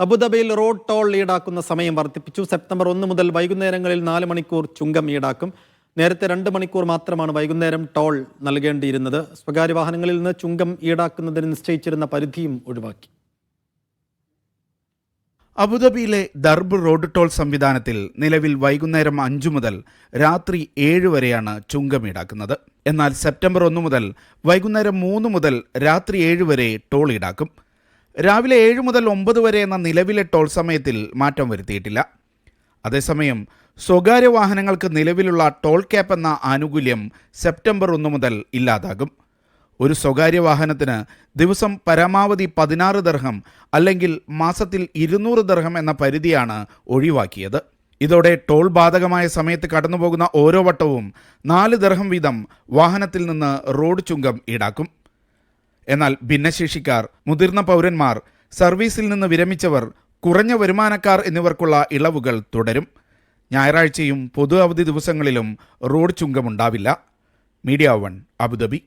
അബുദാബിയിൽ road toll ഈടാക്കുന്ന സമയം വർദ്ധിപ്പിച്ചു. സെപ്റ്റംബർ ഒന്ന് മുതൽ വൈകുന്നേരങ്ങളിൽ നാല് മണിക്കൂർ ചുങ്കം ഈടാക്കും. നേരത്തെ രണ്ട് മണിക്കൂർ മാത്രമാണ് വൈകുന്നേരം ടോൾ നൽകേണ്ടിയിരുന്നത്. സ്വകാര്യ വാഹനങ്ങളിൽ നിന്ന് ചുങ്കം ഈടാക്കുന്നതിന് നിശ്ചയിച്ചിരുന്ന പരിധിയും ഒഴിവാക്കി. അബുദാബിയിലെ ദർബ് റോഡ് ടോൾ സംവിധാനത്തിൽ നിലവിൽ വൈകുന്നേരം അഞ്ചു മുതൽ രാത്രി ഏഴ് വരെയാണ് ചുങ്കം ഈടാക്കുന്നത്. എന്നാൽ സെപ്റ്റംബർ ഒന്ന് മുതൽ വൈകുന്നേരം മൂന്ന് മുതൽ രാത്രി ഏഴ് വരെ ടോൾ ഈടാക്കും. രാവിലെ ഏഴ് മുതൽ ഒമ്പത് വരെ എന്ന നിലവിലെ ടോൾ സമയത്തിൽ മാറ്റം വരുത്തിയിട്ടില്ല. അതേസമയം സ്വകാര്യ വാഹനങ്ങൾക്ക് നിലവിലുള്ള ടോൾ ക്യാപ്പ് എന്ന ആനുകൂല്യം സെപ്റ്റംബർ ഒന്ന് മുതൽ ഇല്ലാതാകും. ഒരു സ്വകാര്യ വാഹനത്തിന് ദിവസം പരമാവധി പതിനാറ് ദർഹം അല്ലെങ്കിൽ മാസത്തിൽ ഇരുന്നൂറ് ദർഹം എന്ന പരിധിയാണ് ഒഴിവാക്കിയത്. ഇതോടെ ടോൾ ബാധകമായ സമയത്ത് കടന്നുപോകുന്ന ഓരോ വട്ടവും നാല് ദർഹം വീതം വാഹനത്തിൽ നിന്ന് റോഡ് ചുങ്കം ഈടാക്കും. എന്നാൽ ഭിന്നശേഷിക്കാർ മുതിർന്ന പൗരന്മാർ സർവീസിൽ നിന്ന് വിരമിച്ചവർ കുറഞ്ഞ വരുമാനക്കാർ എന്നിവർക്കുള്ള ഇളവുകൾ തുടരും. ഞായറാഴ്ചയും പൊതു അവധി ദിവസങ്ങളിലും റോഡ് ചുങ്കമുണ്ടാവില്ല മീഡിയ വൺ അബുദാബി.